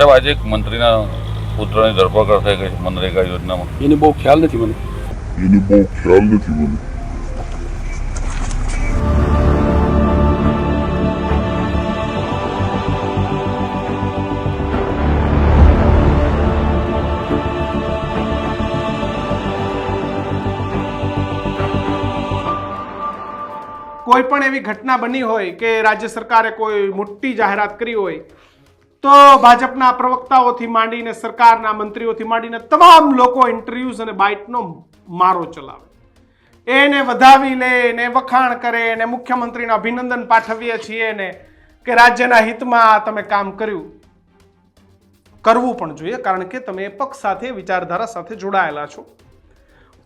સાહેબ આજે એક મંત્રીના પુત્રની ધરપકડ થઈ ગઈ છે મનરેગા યોજનામાં. એની બહુ ખ્યાલ નથી મને. એનો બહુ ખ્યાલ નથી મને. કોઈ પણ એવી ઘટના બની હોય કે રાજ્ય સરકારે કોઈ મોટી જાહેરાત કરી હોય તો ભાજપના પ્રવક્તાઓથી માંડીને સરકારના મંત્રીઓથી માંડીને તમામ લોકો ઇન્ટરવ્યુઝ અને બાઇટનો મારો ચલાવે. એને વધાવી લે ને વખાણ કરે ને મુખ્યમંત્રીને અભિનંદન પાઠવીએ છીએ ને કે રાજ્યના હિતમાં તમે કામ કર્યું. કરવું પણ જોઈએ કારણ કે તમે એ પક્ષ સાથે, વિચારધારા સાથે જોડાયેલા છો.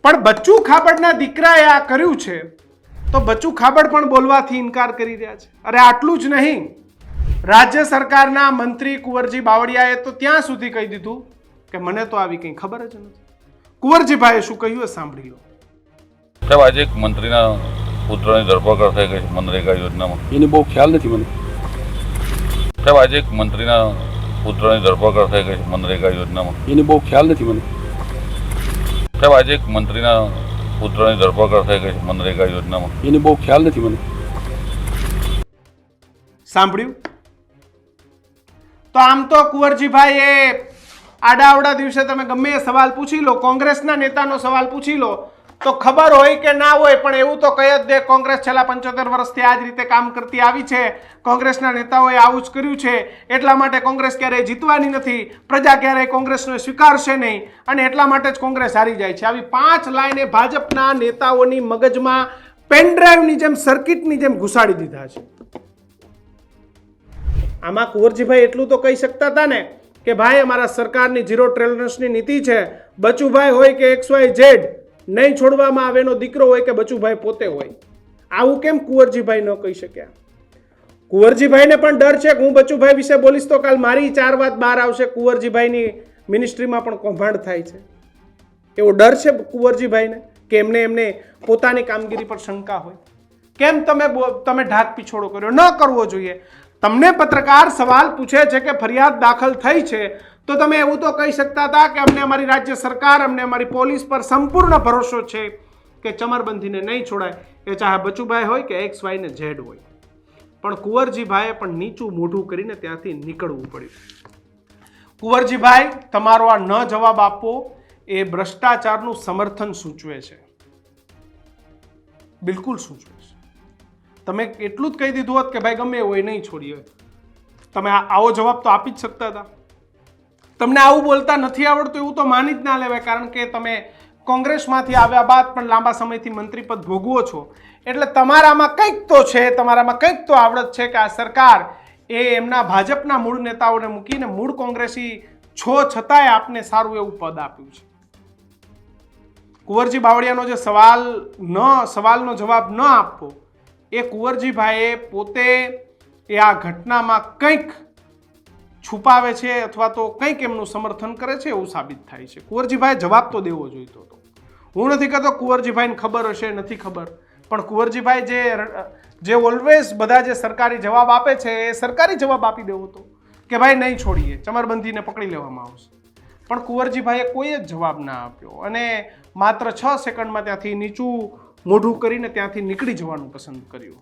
પણ બચ્ચુ ખાબડના દીકરાએ આ કર્યું છે, તો બચ્ચુ ખાબડ પણ બોલવાથી ઇનકાર કરી રહ્યા છે. અરે આટલું જ નહીં. રાજ્ય સરકારના મંત્રી કુંવરજી બાવળિયાએ તો ત્યાં સુધી કહી દીધું કે મને તો આવી કંઈ ખબર જ નથી. કુંવરજીભાઈએ શું કહ્યું એ સાંભળી લો. સાહેબ આજે એક મંત્રીના પુત્રની ધરપકડ થઈ ગઈ છે મનરેગા યોજનામાં. એને બહુ ખ્યાલ નથી મને. સાહેબ આજે એક મંત્રીના પુત્રની ધરપકડ થઈ ગઈ છે મનરેગા યોજનામાં. એને બહુ ખ્યાલ નથી મને. સાહેબ આજે એક મંત્રીના પુત્રની ધરપકડ થઈ ગઈ છે મનરેગા યોજનામાં. એને બહુ ખ્યાલ નથી મને. સાંભળ્યું? તો આમ તો કુંવરજીભાઈ એ આડાવડા દિવસે તમે ગમે એ સવાલ પૂછી લો, કોંગ્રેસના નેતાનો સવાલ પૂછી લો, તો ખબર હોય કે ના હોય, પણ એવું તો કહી જ દે કોંગ્રેસ છેલ્લા પંચોતેર વર્ષથી આ જ રીતે કામ કરતી આવી છે, કોંગ્રેસના નેતાઓએ આવું જ કર્યું છે, એટલા માટે કોંગ્રેસ ક્યારેય જીતવાની નથી, પ્રજા ક્યારેય કોંગ્રેસને સ્વીકારશે નહીં, અને એટલા માટે જ કોંગ્રેસ હારી જાય છે. આવી પાંચ લાઈને ભાજપના નેતાઓની મગજમાં પેનડ્રાઈવની જેમ, સર્કિટની જેમ ઘુસાડી દીધા છે. આમાં કુંવરજીભાઈ એટલું તો કહી શકતા હતા ને કે ભાઈ, અમારા સરકારની ઝીરો ટોલરન્સની નીતિ છે. બચુભાઈ હોય કે એક્સ વાય ઝેડ, નહીં છોડવામાં આવે એનો દીકરો હોય કે બચુભાઈ પોતે હોય. આવું કેમ કુંવરજીભાઈ ન કહી શક્યા? કુંવરજીભાઈને પણ ડર છે કે હું બચુભાઈ વિશે બોલીશ તો કાલ મારી ચાર વાત બહાર આવશે, કુંવરજીભાઈની મિનિસ્ટ્રીમાં પણ કૌભાંડ થાય છે. એવો ડર છે કુંવરજીભાઈને કે એમને એમને પોતાની કામગીરી પર શંકા હોય? કેમ તમે તમે ઢાક પીછોડો કર્યો? ન કરવો જોઈએ. તમને પત્રકાર સવાલ પૂછે છે કે ફરિયાદ દાખલ થઈ છે, તો તમે એવું તો કહી શકતા હતા કે અમને અમારી રાજ્ય સરકાર, અમને અમારી પોલીસ પર સંપૂર્ણ ભરોસો છે કે ચમરબંધીને નહીં છોડાય. એ ચાહે બચુભાઈ હોય કે એક્સ વાય ને ઝેડ હોય. પણ કુંવરજીભાઈએ પણ નીચું મોઢું કરીને ત્યાંથી નીકળવું પડ્યું. કુંવરજીભાઈ, તમારો આ ન જવાબ આપવો એ ભ્રષ્ટાચારનું સમર્થન સૂચવે છે. બિલકુલ સૂચવે છે. તમે એટલું જ કહી દીધું હોત કે ભાઈ ગમે એવું એ નહીં છોડીએ તમે આવો જવાબ તો આપી જ શકતા હતા. તમને આવું બોલતા નથી આવડતું, એવું તો માની જ ના લેવાય, કારણ કે તમે કોંગ્રેસમાંથી આવ્યા બાદ પણ લાંબા સમયથી મંત્રી પદ ભોગવો છો. એટલે તમારામાં કંઈક તો છે, તમારામાં કંઈક તો આવડત છે કે આ સરકાર એ એમના ભાજપના મૂળ નેતાઓને મૂકીને મૂળ કોંગ્રેસી છો છતાંય આપને સારું એવું પદ આપ્યું છે. કુંવરજી બાવળિયાનો જે સવાલ ન સવાલનો જવાબ ન આપવો એ કુંવરજીભાઈએ પોતે એ આ ઘટનામાં કંઈક છુપાવે છે અથવા તો કંઈક એમનું સમર્થન કરે છે એવું સાબિત થાય છે. કુંવરજીભાઈએ જવાબ તો દેવો જોઈતો હતો. હું નથી કહેતો કુંવરજીભાઈને ખબર હશે, નથી ખબર. પણ કુંવરજીભાઈ જે જે ઓલવેઝ બધા જે સરકારી જવાબ આપે છે, એ સરકારી જવાબ આપી દેવો હતો કે ભાઈ નહીં છોડીએ, ચમરબંધીને પકડી લેવામાં આવશે. પણ કુંવરજીભાઈએ કોઈ જ જવાબ ના આપ્યો. અને માત્ર છ સેકન્ડમાં ત્યાંથી નીચું મોઢું કરીને ત્યાંથી નીકળી જવાનું પસંદ કર્યું.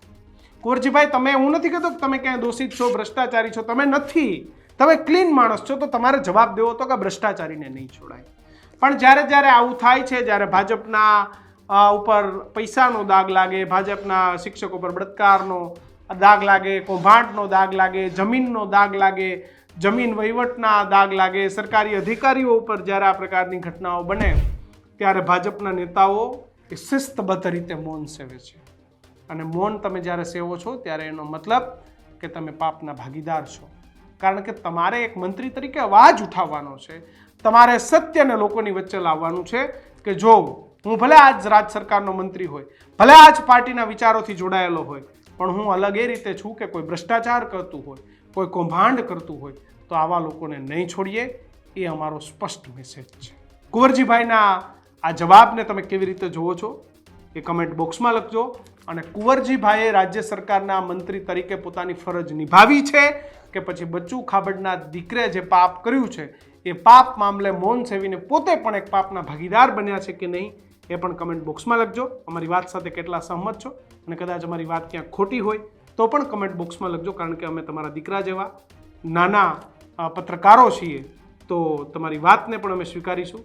કુંવરજીભાઈ, તમે હું નથી કહેતો કે તમે ક્યાંય દોષિત છો, ભ્રષ્ટાચારી છો. તમે નથી. તમે ક્લીન માણસ છો, તો તમારે જવાબ દેવો હતો કે ભ્રષ્ટાચારીને નહીં છોડાય. પણ જ્યારે જ્યારે આવું થાય છે, જ્યારે ભાજપના ઉપર પૈસાનો દાગ લાગે, ભાજપના શિક્ષકો પર બળાત્કારનો દાગ લાગે, કૌભાંડનો દાગ લાગે, જમીનનો દાગ લાગે, જમીન વહીવટના દાગ લાગે, સરકારી અધિકારીઓ ઉપર જ્યારે આ પ્રકારની ઘટનાઓ બને, ત્યારે ભાજપના નેતાઓ એ શિસ્તબદ્ધ રીતે મૌન સેવે છે. અને મૌન તમે જ્યારે સેવો છો ત્યારે એનો મતલબ કે તમે પાપના ભાગીદાર છો. કારણ કે તમારે એક મંત્રી તરીકે અવાજ ઉઠાવવાનો છે. તમારે સત્યને લોકોની વચ્ચે લાવવાનું છે કે જો હું ભલે આજ રાજ સરકારનો મંત્રી હોય, ભલે આજ પાર્ટીના વિચારોથી જોડાયેલો હોય, પણ હું અલગ એ રીતે છું કે કોઈ ભ્રષ્ટાચાર કરતું હોય, કોઈ કૌભાંડ કરતું હોય, તો આવા લોકોને નહીં છોડીએ, એ અમારો સ્પષ્ટ મેસેજ છે. કુંવરજીભાઈના આ જવાબને તમે કેવી રીતે જુઓ છો એ કમેન્ટ બોક્સમાં લખજો. અને કુંવરજીભાઈએ રાજ્ય સરકારના મંત્રી તરીકે પોતાની ફરજ નિભાવી છે કે પછી બચ્ચુ ખાબડના દીકરે જે પાપ કર્યું છે, એ પાપ મામલે મૌન સેવીને પોતે પણ એક પાપના ભાગીદાર બન્યા છે કે નહીં, એ પણ કમેન્ટ બોક્સમાં લખજો. અમારી વાત સાથે કેટલા સહમત છો અને કદાચ અમારી વાત ક્યાંક ખોટી હોય, તો પણ કમેન્ટ બોક્સમાં લખજો, કારણ કે અમે તમારા દીકરા જેવા નાના પત્રકારો છીએ. તો તમારી વાતને પણ અમે સ્વીકારીશું.